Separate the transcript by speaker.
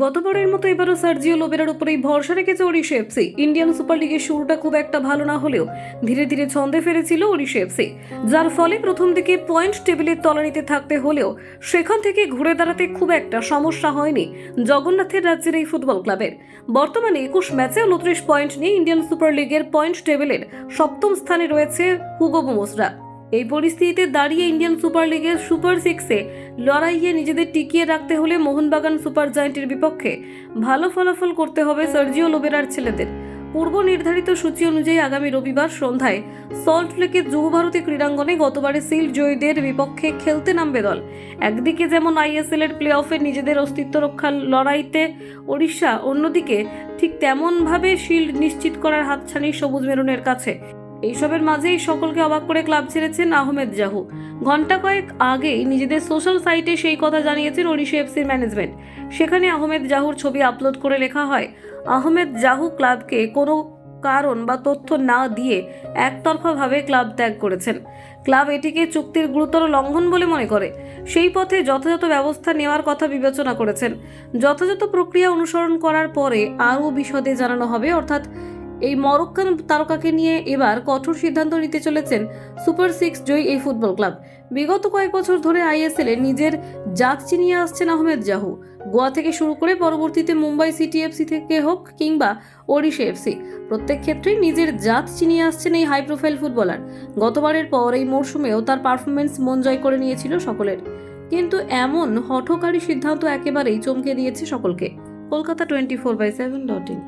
Speaker 1: গতবারের মতো এবারও সার্জিও লোবেরার উপরেই ভরসা রেখেছে ওড়িশা এফসি ইন্ডিয়ান সুপার লিগের শুরুটা খুব একটা ভালো না হলেও ধীরে ধীরে ছন্দে ফেরেছিল ওড়িশা এফসি যার ফলে প্রথম দিকে পয়েন্ট টেবিলের তলানিতে থাকতে হলেও সেখান থেকে ঘুরে দাঁড়াতে খুব একটা সমস্যা হয়নি জগন্নাথের রাজ্যের এই ফুটবল ক্লাবের। বর্তমানে একুশ ম্যাচে উনত্রিশ পয়েন্ট নিয়ে ইন্ডিয়ান সুপার লিগের পয়েন্ট টেবিলের সপ্তম স্থানে রয়েছে হুগো বুমোসরা। এই পরিস্থিতিতে দাঁড়িয়ে ইন্ডিয়ান সুপার লিগের সুপার সিক্সে লড়াইয়ে নিজেদের টিকিয়ে রাখতে হলে মোহনবাগান সুপার জায়েন্টের বিপক্ষে ভালো ফলাফল করতে হবে সার্জিও লোবেরার ছেলেদের। পূর্ব নির্ধারিত সূচি অনুযায়ী আগামী রবিবার সন্ধ্যায় সল্ট লেকের যুবভারতী ক্রীড়াঙ্গনে গতবারে সিল জয়ীদের বিপক্ষে খেলতে নামবে দল। একদিকে যেমন আইএসএল এর প্লে অফে নিজেদের অস্তিত্ব রক্ষার লড়াইতে ওড়িশা, অন্যদিকে ঠিক তেমনভাবে শিল্ড নিশ্চিত করার হাতছানি সবুজ মেরুনের কাছে। এইসবের মাঝেই সকলকে অবাক করে ক্লাব ছেড়েছেন আহমেদ জাহু। ঘণ্টা কয়েক আগেই নিজেদের সোশ্যাল সাইটে সেই কথা জানিয়েছেন ওড়িশা এফসির ম্যানেজমেন্ট। সেখানে আহমেদ জাহুর ছবি আপলোড করে লেখা হয়, আহমেদ জাহু ক্লাবকে কোনো কারণ বা তথ্য না দিয়ে একতরফাভাবে ক্লাব ত্যাগ করেছেন। ক্লাব এটিকে চুক্তির গুরুতর লঙ্ঘন বলে মনে করে। সেই পথে যথাযথ ব্যবস্থা নেওয়ার কথা বিবেচনা করেছেন। যথাযথ প্রক্রিয়া অনুসরণ করার পরে আরও বিশদে জানানো হবে। অর্থাৎ এই মরক্কান তারকাকে নিয়ে এবার কঠোর সিদ্ধান্ত নিতে চলেছেন সুপার সিক্স জয়ী এই ফুটবল ক্লাব। বিগত কয়েক বছর ধরে আইএসএল নিজের জাত চিনিয়ে আসছেন আহমেদ জাহু। গোয়া থেকে শুরু করে পরবর্তীতে মুম্বাই সিটি এফসি থেকে হোক কিংবা ওড়িশা এফসি প্রত্যেক ক্ষেত্রেই নিজের জাত চিনিয়ে আসছেন এই হাই প্রোফাইল ফুটবলার। গতবারের পর এই মরশুমেও তার পারফরমেন্স মন জয় করে নিয়েছিল সকলের। কিন্তু এমন হঠকারী সিদ্ধান্ত একেবারেই চমকে দিয়েছে সকলকে। Kolkata twenty four by seven dot in.